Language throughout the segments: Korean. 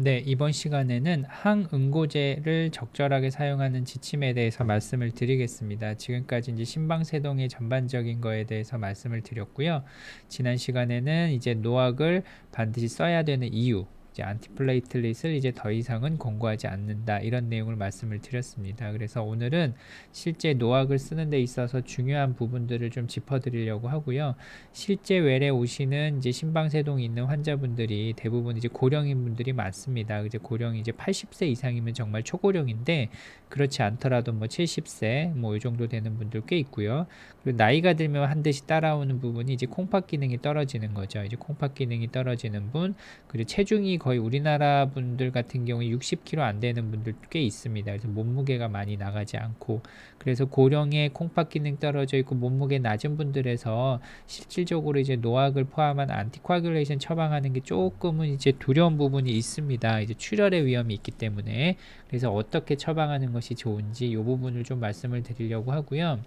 네, 이번 시간에는 항응고제를 적절하게 사용하는 지침에 대해서 말씀을 드리겠습니다. 지금까지 이제 심방세동의 전반적인 거에 대해서 말씀을 드렸고요. 지난 시간에는 이제 노악을 반드시 써야 되는 이유, 이제 안티플레이틀릿을 이제 더 이상은 권고하지 않는다 이런 내용을 말씀을 드렸습니다. 그래서 오늘은 실제 노악을 쓰는 데 있어서 중요한 부분들을 좀 짚어드리려고 하고요. 실제 외래 오시는 이제 심방세동이 있는 환자분들이 대부분 이제 고령인 분들이 많습니다. 이제 고령이 이제 80세 이상이면 정말 초고령인데 그렇지 않더라도 뭐 70세 뭐 이 정도 되는 분들 꽤 있고요. 그리고 나이가 들면 한 대씩 따라오는 부분이 이제 콩팥 기능이 떨어지는 거죠. 이제 콩팥 기능이 떨어지는 분 그리고 체중이 거의 우리나라 분들 같은 경우에 60kg 안 되는 분들 꽤 있습니다. 그래서 몸무게가 많이 나가지 않고 그래서 고령의 콩팥 기능 떨어져 있고 몸무게 낮은 분들에서 실질적으로 이제 노악을 포함한 안티코아귤레이션 처방하는 게 조금은 이제 두려운 부분이 있습니다. 이제 출혈의 위험이 있기 때문에 그래서 어떻게 처방하는 것이 좋은지 이 부분을 좀 말씀을 드리려고 하고요.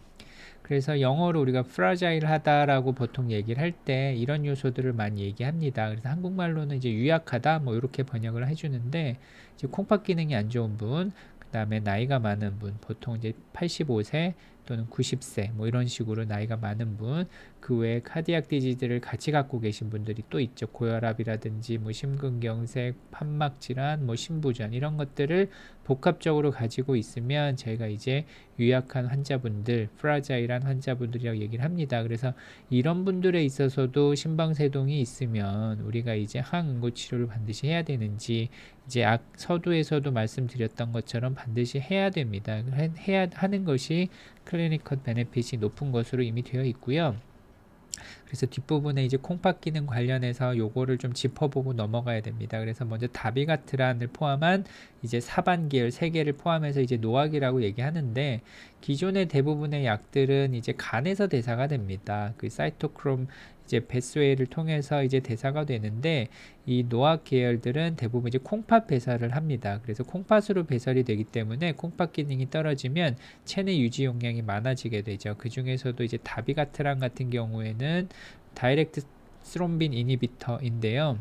그래서 영어로 우리가 프라자일하다라고 보통 얘기를 할 때 이런 요소들을 많이 얘기합니다. 그래서 한국말로는 이제 유약하다 뭐 이렇게 번역을 해주는데 이제 콩팥 기능이 안 좋은 분, 그 다음에 나이가 많은 분, 보통 이제 85세 또는 90세 뭐 이런 식으로 나이가 많은 분, 그 외에 카디악 디지즈를 같이 갖고 계신 분들이 또 있죠. 고혈압이라든지 뭐 심근경색, 판막 질환, 뭐 심부전 이런 것들을 복합적으로 가지고 있으면 저희가 이제 유약한 환자분들, 프라자일한 환자분들이라고 얘기를 합니다. 그래서 이런 분들에 있어서도 심방세동이 있으면 우리가 이제 항응고 치료를 반드시 해야 되는지 이제 악 서두에서도 말씀드렸던 것처럼 반드시 해야 됩니다. 해야 하는 것이 클리니컬 베네핏이 높은 것으로 이미 되어 있고요. 그래서 뒷부분에 이제 콩팥 기능 관련해서 요거를 좀 짚어보고 넘어가야 됩니다. 그래서 먼저 다비가트란을 포함한 이제 사반 계열 세 개를 포함해서 이제 노악이라고 얘기하는데 기존의 대부분의 약들은 이제 간에서 대사가 됩니다. 그 사이토크롬 이제 배수회를 통해서 이제 대사가 되는데 이 노악 계열들은 대부분 이제 콩팥 배설을 합니다. 그래서 콩팥으로 배설이 되기 때문에 콩팥 기능이 떨어지면 체내 유지 용량이 많아지게 되죠. 그 중에서도 이제 다비가트란 같은 경우에는 다이렉트 스롬빈 이니비터인데요.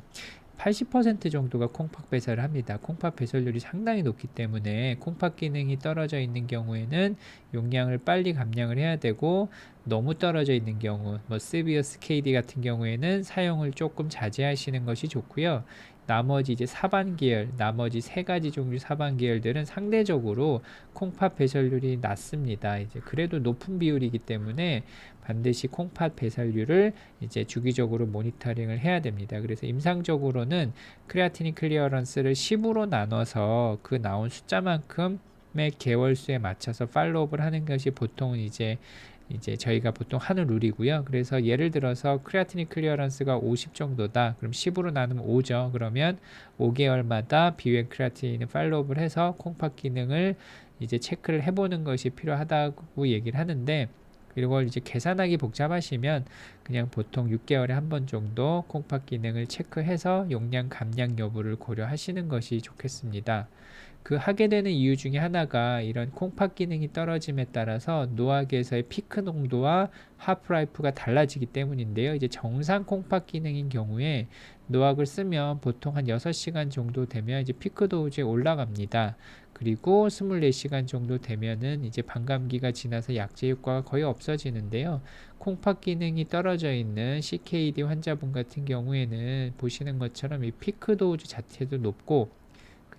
80% 정도가 콩팥 배설을 합니다. 콩팥 배설률이 상당히 높기 때문에 콩팥 기능이 떨어져 있는 경우에는 용량을 빨리 감량을 해야 되고 너무 떨어져 있는 경우 뭐 스비어스 KD 같은 경우에는 사용을 조금 자제하시는 것이 좋고요. 나머지 이제 사반 계열, 나머지 세 가지 종류 사반 계열들은 상대적으로 콩팥 배설률이 낮습니다. 이제 그래도 높은 비율이기 때문에 반드시 콩팥 배설률을 이제 주기적으로 모니터링을 해야 됩니다. 그래서 임상적으로는 크레아티닌 클리어런스를 10으로 나눠서 그 나온 숫자만큼 의 개월 수에 맞춰서 팔로우업을 하는 것이 보통 이제 이제 저희가 보통 하는 룰이고요. 그래서 예를 들어서 크레아티닌 클리어런스가 50 정도다. 그럼 10으로 나누면 5죠. 그러면 5개월마다 비유행 크레아티닌을 팔로우업을 해서 콩팥 기능을 이제 체크를 해보는 것이 필요하다고 얘기를 하는데 이걸 이제 계산하기 복잡하시면 그냥 보통 6개월에 한 번 정도 콩팥 기능을 체크해서 용량 감량 여부를 고려하시는 것이 좋겠습니다. 그 하게 되는 이유 중에 하나가 이런 콩팥 기능이 떨어짐에 따라서 노악에서의 피크 농도와 하프라이프가 달라지기 때문인데요. 이제 정상 콩팥 기능인 경우에 노악을 쓰면 보통 한 6시간 정도 되면 이제 피크 도우즈에 올라갑니다. 그리고 24시간 정도 되면은 이제 반감기가 지나서 약제 효과가 거의 없어지는데요. 콩팥 기능이 떨어져 있는 CKD 환자분 같은 경우에는 보시는 것처럼 이 피크 도우즈 자체도 높고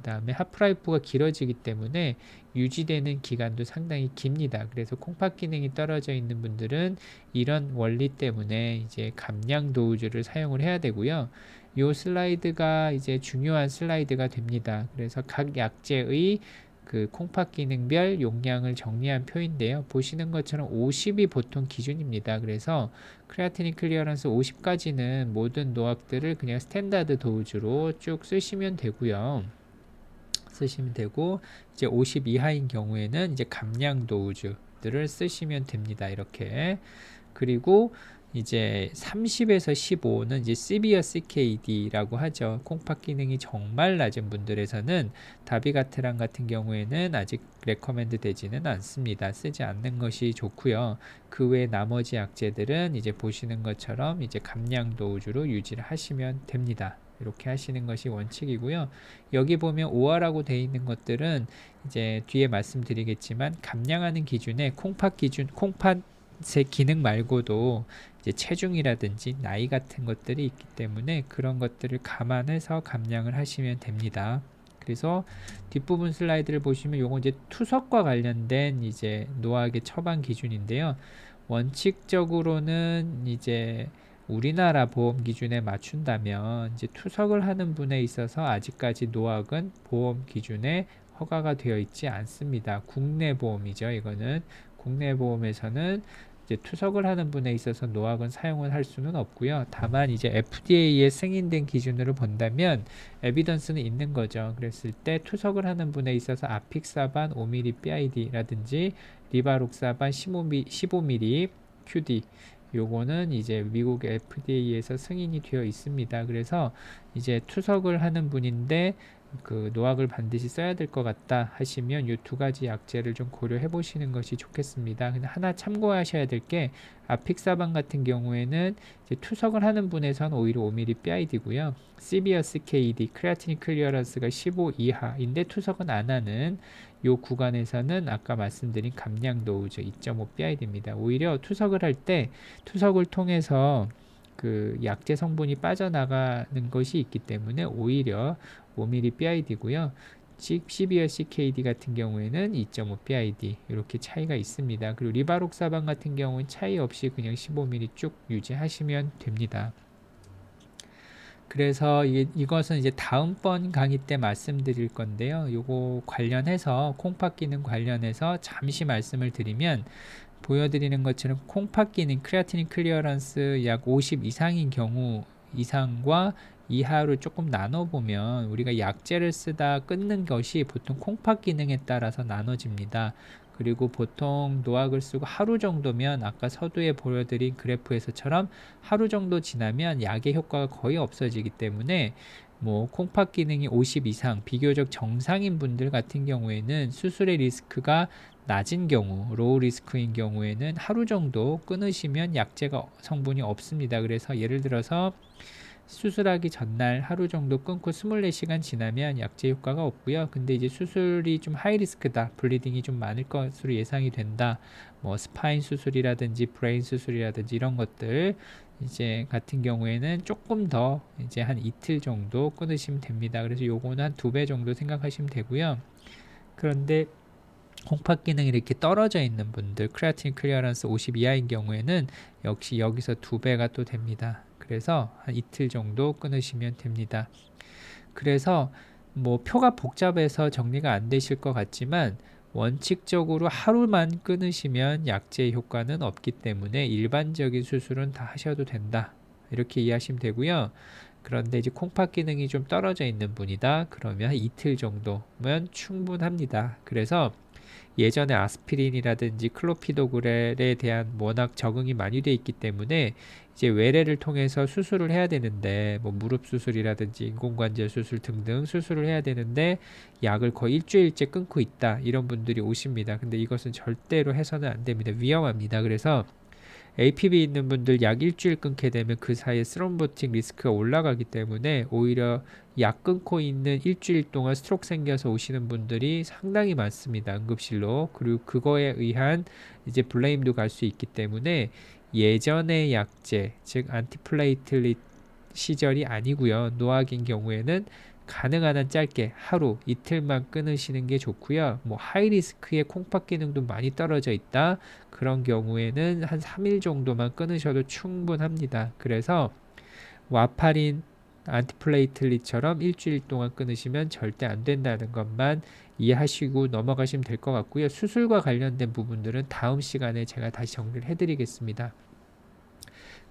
그 다음에 하프라이프가 길어지기 때문에 유지되는 기간도 상당히 깁니다. 그래서 콩팥 기능이 떨어져 있는 분들은 이런 원리 때문에 이제 감량 도우즈를 사용을 해야 되고요. 이 슬라이드가 이제 중요한 슬라이드가 됩니다. 그래서 각 약제의 그 콩팥 기능별 용량을 정리한 표인데요. 보시는 것처럼 50이 보통 기준입니다. 그래서 크레아티닌 클리어런스 50까지는 모든 노학들을 그냥 스탠다드 도우즈로 쭉 쓰시면 되고요. 쓰시면 되고 이제 50 이하인 경우에는 이제 감량 도우즈들을 쓰시면 됩니다. 이렇게 그리고 이제 30에서 15는 이제 시비어 CKD라고 하죠. 콩팥 기능이 정말 낮은 분들에서는 다비가트랑 같은 경우에는 아직 레커멘드 되지는 않습니다. 쓰지 않는 것이 좋고요. 그 외 나머지 약제들은 이제 보시는 것처럼 이제 감량 도우주로 유지를 하시면 됩니다. 이렇게 하시는 것이 원칙이고요. 여기 보면 OR라고 돼 있는 것들은 이제 뒤에 말씀드리겠지만 감량하는 기준에 콩팥 기준 콩팥의 기능 말고도 이제 체중이라든지 나이 같은 것들이 있기 때문에 그런 것들을 감안해서 감량을 하시면 됩니다. 그래서 뒷부분 슬라이드를 보시면 요거 이제 투석과 관련된 이제 노학의 처방 기준인데요. 원칙적으로는 이제 우리나라 보험 기준에 맞춘다면 이제 투석을 하는 분에 있어서 아직까지 노학은 보험 기준에 허가가 되어 있지 않습니다. 국내 보험이죠. 이거는 국내 보험에서는 이제 투석을 하는 분에 있어서 노학은 사용을 할 수는 없고요. 다만 이제 FDA에 승인된 기준으로 본다면 에비던스는 있는 거죠. 그랬을 때 투석을 하는 분에 있어서 아픽사반 5mm PID라든지 리바록사반 15mm, 15mm QD 요거는 이제 미국 FDA에서 승인이 되어 있습니다. 그래서 이제 투석을 하는 분인데 그 노학을 반드시 써야 될 것 같다 하시면 이 두 가지 약제를 좀 고려해 보시는 것이 좋겠습니다. 근데 하나 참고하셔야 될 게 아픽사반 같은 경우에는 투석을 하는 분에서는 오히려 5mm PID고요. CBS KD 크레아틴 클리어런스가 15 이하인데 투석은 안 하는 요 구간에서는 아까 말씀드린 감량 도우즈 2.5 PID입니다. 오히려 투석을 할 때 투석을 통해서 그 약제 성분이 빠져나가는 것이 있기 때문에 오히려 5mm PID고요. CBR CKD 같은 경우에는 2.5 PID 이렇게 차이가 있습니다. 그리고 리바록사반 같은 경우는 차이 없이 그냥 15mm 쭉 유지하시면 됩니다. 그래서 이, 이것은 이제 다음번 강의 때 말씀드릴 건데요. 요거 관련해서 콩팥 기능 관련해서 잠시 말씀을 드리면 보여드리는 것처럼 콩팥 기능 크레아틴 클리어런스 약 50 이상인 경우 이상과 이하로 조금 나눠보면 우리가 약제를 쓰다 끊는 것이 보통 콩팥 기능에 따라서 나눠집니다. 그리고 보통 노학을 쓰고 하루 정도면 아까 서두에 보여드린 그래프에서처럼 하루 정도 지나면 약의 효과가 거의 없어지기 때문에 뭐 콩팥 기능이 50 이상 비교적 정상인 분들 같은 경우에는 수술의 리스크가 낮은 경우 로우 리스크인 경우에는 하루 정도 끊으시면 약제가 성분이 없습니다. 그래서 예를 들어서 수술하기 전날 하루 정도 끊고 24시간 지나면 약제 효과가 없고요. 근데 이제 수술이 좀 하이 리스크다. 블리딩이 좀 많을 것으로 예상이 된다. 뭐 스파인 수술이라든지 브레인 수술이라든지 이런 것들 이제 같은 경우에는 조금 더 이제 한 이틀 정도 끊으시면 됩니다. 그래서 요거는 한 두 배 정도 생각하시면 되고요. 그런데 콩팥 기능이 이렇게 떨어져 있는 분들 크레아틴 클리어런스 50 이하인 경우에는 역시 여기서 두 배가 또 됩니다. 그래서 한 이틀 정도 끊으시면 됩니다. 그래서 뭐 표가 복잡해서 정리가 안 되실 것 같지만 원칙적으로 하루만 끊으시면 약제 효과는 없기 때문에 일반적인 수술은 다 하셔도 된다. 이렇게 이해하시면 되고요. 그런데 이제 콩팥 기능이 좀 떨어져 있는 분이다. 그러면 이틀 정도면 충분합니다. 그래서 예전에 아스피린이라든지 클로피도그렐에 대한 워낙 적응이 많이 돼 있기 때문에 이제 외래를 통해서 수술을 해야 되는데 뭐 무릎 수술이라든지 인공관절 수술 등등 수술을 해야 되는데 약을 거의 일주일째 끊고 있다 이런 분들이 오십니다. 근데 이것은 절대로 해서는 안 됩니다. 위험합니다. 그래서 APB 있는 분들 약 일주일 끊게 되면 그 사이에 스롬보틱 리스크가 올라가기 때문에 오히려 약 끊고 있는 일주일 동안 스트로크 생겨서 오시는 분들이 상당히 많습니다. 응급실로. 그리고 그거에 의한 이제 블레임도 갈 수 있기 때문에 예전의 약제, 즉 안티플레이틀릿 시절이 아니고요. 노악인 경우에는 가능한 한 짧게 하루 이틀만 끊으시는 게 좋고요. 뭐 하이리스크의 콩팥 기능도 많이 떨어져 있다. 그런 경우에는 한 3일 정도만 끊으셔도 충분합니다. 그래서 와파린 안티플레이틀릿처럼 일주일 동안 끊으시면 절대 안 된다는 것만 이해하시고 넘어가시면 될 것 같고요. 수술과 관련된 부분들은 다음 시간에 제가 다시 정리를 해드리겠습니다.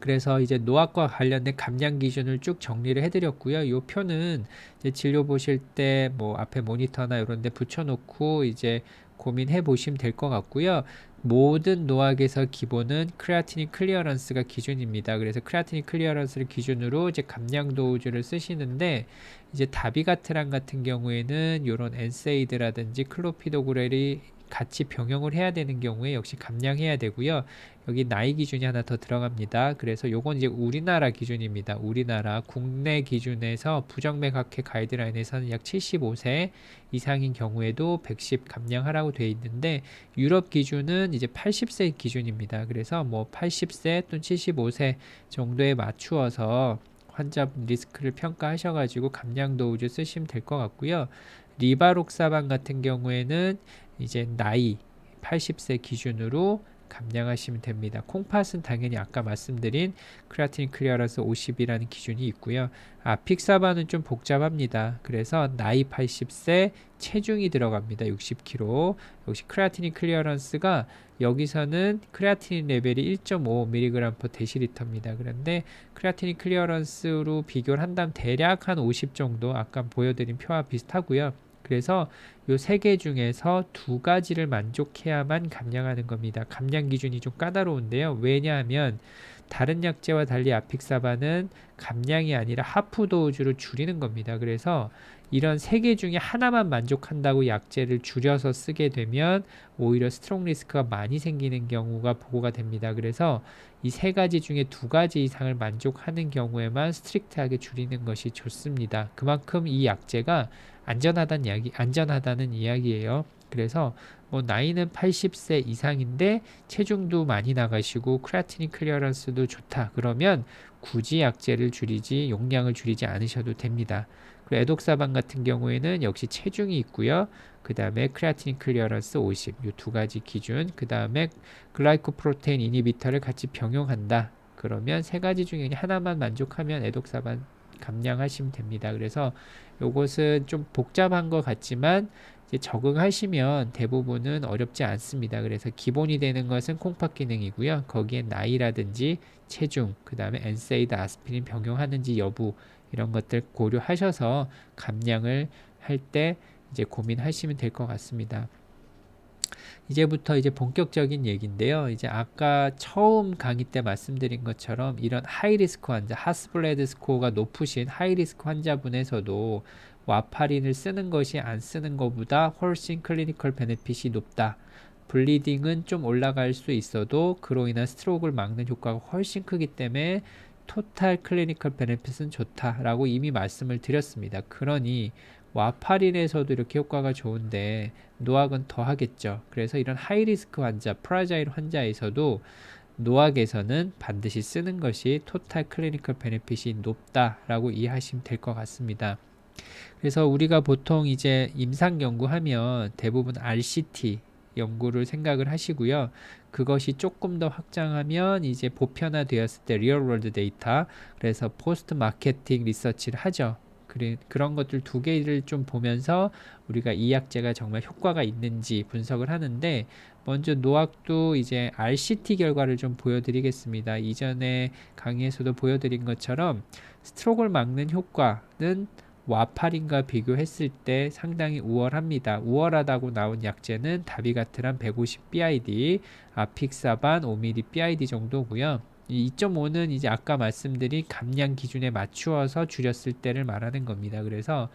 그래서 이제 노학과 관련된 감량 기준을 쭉 정리를 해드렸고요. 이 표는 이제 진료 보실 때 뭐 앞에 모니터나 이런 데 붙여놓고 이제 고민해 보시면 될 것 같고요. 모든 노학에서 기본은 크레아틴인 클리어런스가 기준입니다. 그래서 크레아틴인 클리어런스를 기준으로 이제 감량 도우즈를 쓰시는데 이제 다비가트랑 같은 경우에는 이런 엔세이드라든지 클로피도그렐이 같이 병용을 해야 되는 경우에 역시 감량해야 되고요. 여기 나이 기준이 하나 더 들어갑니다. 그래서 요건 이제 우리나라 기준입니다. 우리나라 국내 기준에서 부정맥학회 가이드라인에서는 약 75세 이상인 경우에도 110 감량하라고 되어 있는데 유럽 기준은 이제 80세 기준입니다. 그래서 뭐 80세 또는 75세 정도에 맞추어서 환자 리스크를 평가하셔가지고 감량 도우즈 쓰시면 될 것 같고요. 리바록사반 같은 경우에는 이제 나이 80세 기준으로 감량하시면 됩니다. 콩팥은 당연히 아까 말씀드린 크레아틴 클리어런스 50이라는 기준이 있고요. 아, 픽사바는 좀 복잡합니다. 그래서 나이 80세 체중이 들어갑니다. 60kg. 역시 크레아틴 클리어런스가 여기서는 크레아틴 레벨이 1.5mg per 데시리터입니다. 그런데 크레아틴 클리어런스로 비교를 한다면 대략 한 50 정도 아까 보여드린 표와 비슷하고요. 그래서 요세개 중에서 두 가지를 만족해야만 감량하는 겁니다. 감량 기준이 좀 까다로운데요. 왜냐하면 다른 약제와 달리 아픽사바는 감량이 아니라 하프 도우즈로 줄이는 겁니다. 그래서 이런 세 개 중에 하나만 만족한다고 약제를 줄여서 쓰게 되면 오히려 스트롱 리스크가 많이 생기는 경우가 보고가 됩니다. 그래서 이 세 가지 중에 두 가지 이상을 만족하는 경우에만 스트릭트하게 줄이는 것이 좋습니다. 그만큼 이 약제가 안전하다는 이야기, 안전하다는 이야기예요. 그래서 뭐 나이는 80세 이상인데 체중도 많이 나가시고 크라티닌 클리어런스도 좋다. 그러면 굳이 약제를 줄이지 용량을 줄이지 않으셔도 됩니다. 그리고 에독사반 같은 경우에는 역시 체중이 있고요. 그 다음에 크레아틴 클리어런스 50, 이 두 가지 기준. 그 다음에 글라이코프로테인 이니비터를 같이 병용한다. 그러면 세 가지 중에 하나만 만족하면 에독사반 감량하시면 됩니다. 그래서 이것은 좀 복잡한 것 같지만 적응하시면 대부분은 어렵지 않습니다. 그래서 기본이 되는 것은 콩팥 기능이고요. 거기에 나이라든지 체중, 그 다음에 엔세이드 아스피린 병용하는지 여부 이런 것들 고려하셔서 감량을 할 때 이제 고민하시면 될 것 같습니다. 이제부터 이제 본격적인 얘기인데요. 이제 아까 처음 강의 때 말씀드린 것처럼 이런 하이리스크 환자, 하스블레드 스코어가 높으신 하이리스크 환자분에서도 와파린을 쓰는 것이 안 쓰는 것보다 훨씬 클리니컬 베네핏이 높다. 블리딩은 좀 올라갈 수 있어도 그로 인한 스트로크를 막는 효과가 훨씬 크기 때문에 토탈 클리니컬 베네핏은 좋다라고 이미 말씀을 드렸습니다. 그러니 와파린에서도 이렇게 효과가 좋은데 노악은 더 하겠죠. 그래서 이런 하이리스크 환자, 프라자일 환자에서도 노악에서는 반드시 쓰는 것이 토탈 클리니컬 베네핏이 높다라고 이해하시면 될 것 같습니다. 그래서 우리가 보통 이제 임상 연구하면 대부분 RCT 연구를 생각을 하시고요. 그것이 조금 더 확장하면 이제 보편화되었을 때 리얼 월드 데이터 그래서 포스트 마케팅 리서치를 하죠. 그래, 그런 것들 두 개를 좀 보면서 우리가 이 약제가 정말 효과가 있는지 분석을 하는데 먼저 노악도 이제 RCT 결과를 좀 보여드리겠습니다. 이전에 강의에서도 보여드린 것처럼 스트로크를 막는 효과는 와파린과 비교했을 때 상당히 우월합니다. 우월하다고 나온 약제는 다비가트란 150 BID, 아픽사반 5mm BID 정도고요. 2.5는 이제 아까 말씀드린 감량 기준에 맞추어서 줄였을 때를 말하는 겁니다. 그래서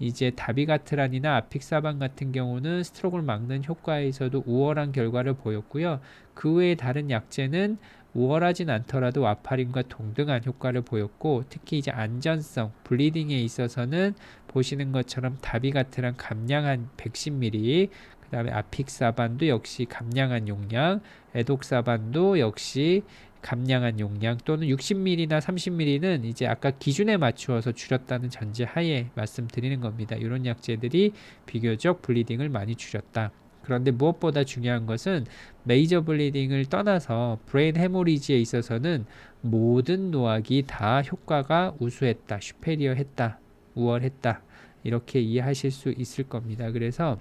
이제 다비가트란이나 아픽사반 같은 경우는 스트로크를 막는 효과에서도 우월한 결과를 보였고요. 그 외에 다른 약제는 우월하진 않더라도 와파린과 동등한 효과를 보였고 특히 이제 안전성, 블리딩에 있어서는 보시는 것처럼 다비가트란 감량한 110ml 그 다음에 아픽사반도 역시 감량한 용량, 에독사반도 역시 감량한 용량 또는 60ml나 30ml는 이제 아까 기준에 맞추어서 줄였다는 전제 하에 말씀드리는 겁니다. 이런 약제들이 비교적 블리딩을 많이 줄였다. 그런데 무엇보다 중요한 것은 메이저 블리딩을 떠나서 브레인 헤모리지에 있어서는 모든 노악이 다 효과가 우수했다, 슈페리어 했다, 우월했다. 이렇게 이해하실 수 있을 겁니다. 그래서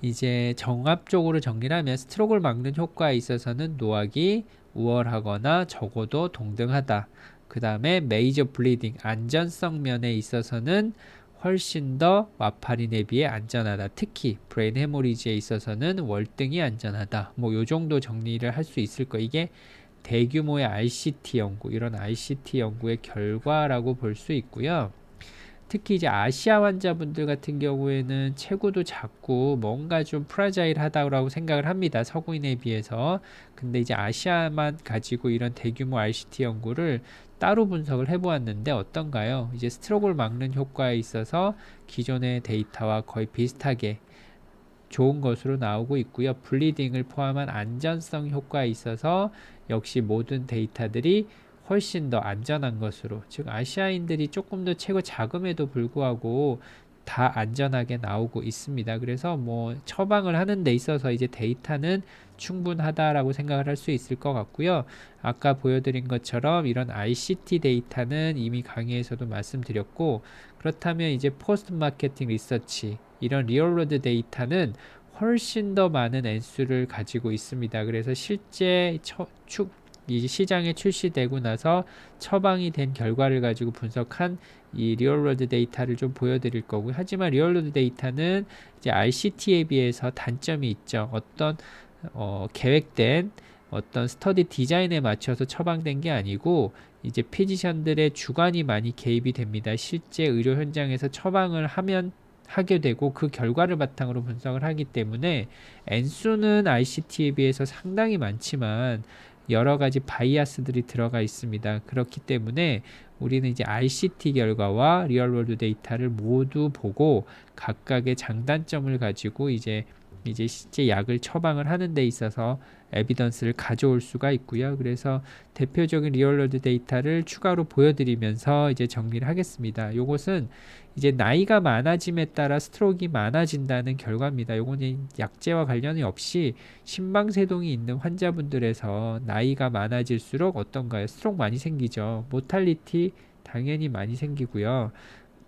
이제 정합적으로 정리를 하면 스트로크를 막는 효과에 있어서는 노악이 우월하거나 적어도 동등하다. 그 다음에 메이저 블리딩 안전성 면에 있어서는 훨씬 더 와파린에 비해 안전하다. 특히 브레인 헤모리지에 있어서는 월등히 안전하다. 뭐 요 정도 정리를 할 수 있을 거. 이게 대규모의 RCT 연구, 이런 RCT 연구의 결과라고 볼 수 있고요. 특히 이제 아시아 환자분들 같은 경우에는 체구도 작고 뭔가 좀 프라자일하다고 생각을 합니다. 서구인에 비해서. 근데 이제 아시아만 가지고 이런 대규모 RCT 연구를 따로 분석을 해보았는데 어떤가요? 이제 스트로크를 막는 효과에 있어서 기존의 데이터와 거의 비슷하게 좋은 것으로 나오고 있고요. 블리딩을 포함한 안전성 효과에 있어서 역시 모든 데이터들이 훨씬 더 안전한 것으로 즉 아시아인들이 조금 더 체고 작음에도 불구하고 다 안전하게 나오고 있습니다. 그래서 뭐 처방을 하는 데 있어서 이제 데이터는 충분하다라고 생각을 할 수 있을 것 같고요. 아까 보여드린 것처럼 이런 ICT 데이터는 이미 강의에서도 말씀드렸고 그렇다면 이제 포스트 마케팅 리서치 이런 리얼로드 데이터는 훨씬 더 많은 N수를 가지고 있습니다. 그래서 실제 처, 축, 이 시장에 출시되고 나서 처방이 된 결과를 가지고 분석한 이 리얼로드 데이터를 좀 보여드릴 거고요. 하지만 리얼로드 데이터는 이제 RCT에 비해서 단점이 있죠. 어떤 어, 계획된 어떤 스터디 디자인에 맞춰서 처방된 게 아니고 이제 피지션들의 주관이 많이 개입이 됩니다. 실제 의료 현장에서 처방을 하면 하게 되고 그 결과를 바탕으로 분석을 하기 때문에 N수는 ICT에 비해서 상당히 많지만 여러 가지 바이아스들이 들어가 있습니다. 그렇기 때문에 우리는 이제 RCT 결과와 리얼월드 데이터를 모두 보고 각각의 장단점을 가지고 이제 이제 실제 약을 처방을 하는 데 있어서 에비던스를 가져올 수가 있고요. 그래서 대표적인 리얼월드 데이터를 추가로 보여드리면서 이제 정리를 하겠습니다. 요것은 이제 나이가 많아짐에 따라 스트로크가 많아진다는 결과입니다. 요거는 약제와 관련이 없이 심방세동이 있는 환자분들에서 나이가 많아질수록 어떤가요? 스트로크 많이 생기죠. 모탈리티 당연히 많이 생기고요.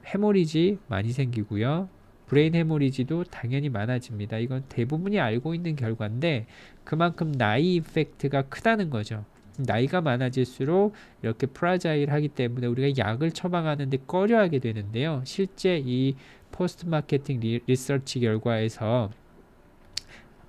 해모리지 많이 생기고요. 브레인 해모리지도 당연히 많아집니다. 이건 대부분이 알고 있는 결과인데 그만큼 나이 이펙트가 크다는 거죠. 나이가 많아질수록 이렇게 프라자일하기 때문에 우리가 약을 처방하는데 꺼려하게 되는데요. 실제 이 포스트 마케팅 리서치 결과에서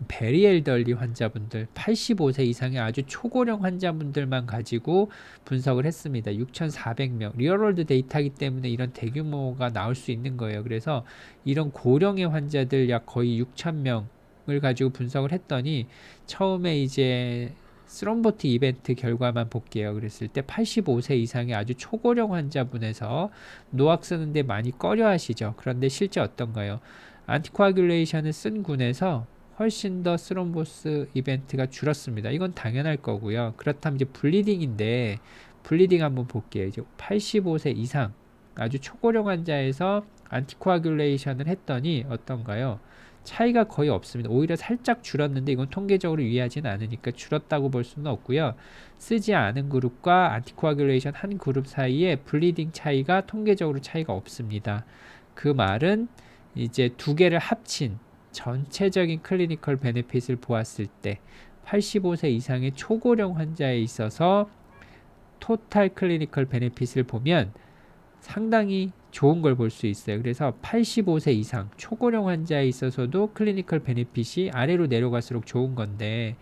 베리엘덜리 환자분들 85세 이상의 아주 초고령 환자분들만 가지고 분석을 했습니다. 6,400명 리얼월드 데이터이기 때문에 이런 대규모가 나올 수 있는 거예요. 그래서 이런 고령의 환자들 약 거의 6,000명 을 가지고 분석을 했더니 처음에 이제 스롬보트 이벤트 결과만 볼게요. 그랬을 때 85세 이상의 아주 초고령 환자분에서 노악 쓰는데 많이 꺼려 하시죠. 그런데 실제 어떤가요? 안티코아귤레이션을 쓴 군에서 훨씬 더 스롬보스 이벤트가 줄었습니다. 이건 당연할 거고요. 그렇다면 이제 블리딩인데 블리딩 한번 볼게요. 이제 85세 이상 아주 초고령 환자에서 안티코아귤레이션을 했더니 어떤가요? 차이가 거의 없습니다. 오히려 살짝 줄었는데 이건 통계적으로 유의하지는 않으니까 줄었다고 볼 수는 없고요. 쓰지 않은 그룹과 안티코아귤레이션 한 그룹 사이에 블리딩 차이가 통계적으로 차이가 없습니다. 그 말은 이제 두 개를 합친 전체적인 클리니컬 베네핏을 보았을 때 85세 이상의 초고령 환자에 있어서 토탈 클리니컬 베네핏을 보면 상당히 좋은 걸 볼 수 있어요. 그래서 85세 이상 초고령 환자에 있어서도 클리니컬 베네핏이 아래로 내려갈수록 좋은 건데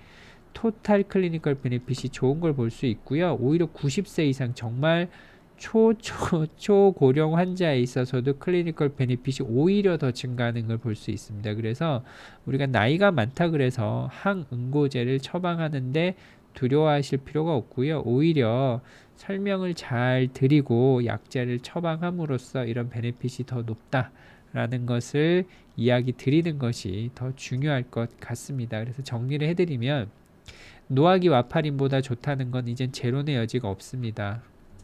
토탈 클리니컬 베네핏이 좋은 걸 볼 수 있고요. 오히려 90세 이상 정말 초, 초, 초고령 환자에 있어서도 클리니컬 베네핏이 오히려 더 증가하는 걸 볼 수 있습니다. 그래서 우리가 나이가 많다 그래서 항응고제를 처방하는데 두려워하실 필요가 없고요. 오히려 설명을 잘 드리고 약제를 처방함으로써 이런 베네핏이 더 높다라는 것을 이야기 드리는 것이 더 중요할 것 같습니다. 그래서 정리를 해드리면 노화기 와파린보다 좋다는 건 이젠 제론의 여지가 없습니다.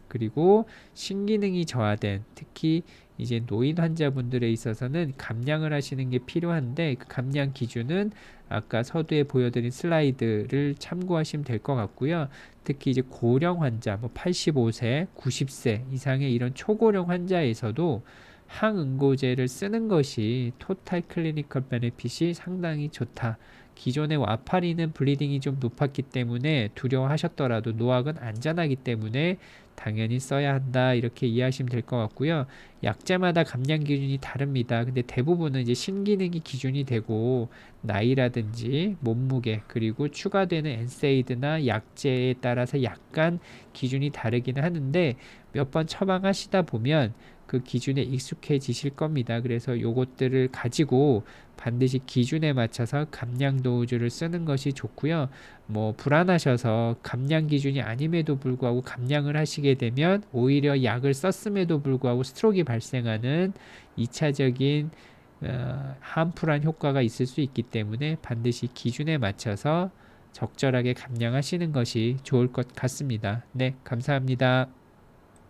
그리고 신기능이 저하된 특히 이제 노인 환자분들에 있어서는 감량을 하시는 게 필요한데 그 감량 기준은 아까 서두에 보여드린 슬라이드를 참고하시면 될 것 같고요. 특히 이제 고령 환자, 뭐 85세, 90세 이상의 이런 초고령 환자에서도 항응고제를 쓰는 것이 토탈 클리니컬 베네핏이 상당히 좋다. 기존의 와파리는 블리딩이 좀 높았기 때문에 두려워하셨더라도 노악은 안전하기 때문에 당연히 써야 한다 이렇게 이해하시면 될 것 같고요. 약제마다 감량 기준이 다릅니다. 근데 대부분은 이제 신기능이 기준이 되고 나이라든지 몸무게 그리고 추가되는 엔세이드나 약제에 따라서 약간 기준이 다르기는 하는데 몇 번 처방하시다 보면 그 기준에 익숙해지실 겁니다. 그래서 요것들을 가지고 반드시 기준에 맞춰서 감량 도우주를 쓰는 것이 좋고요. 뭐 불안하셔서 감량 기준이 아님에도 불구하고 감량을 하시게 되면 오히려 약을 썼음에도 불구하고 스트로크가 발생하는 2차적인 어, 함풀한 효과가 있을 수 있기 때문에 반드시 기준에 맞춰서 적절하게 감량하시는 것이 좋을 것 같습니다. 네, 감사합니다.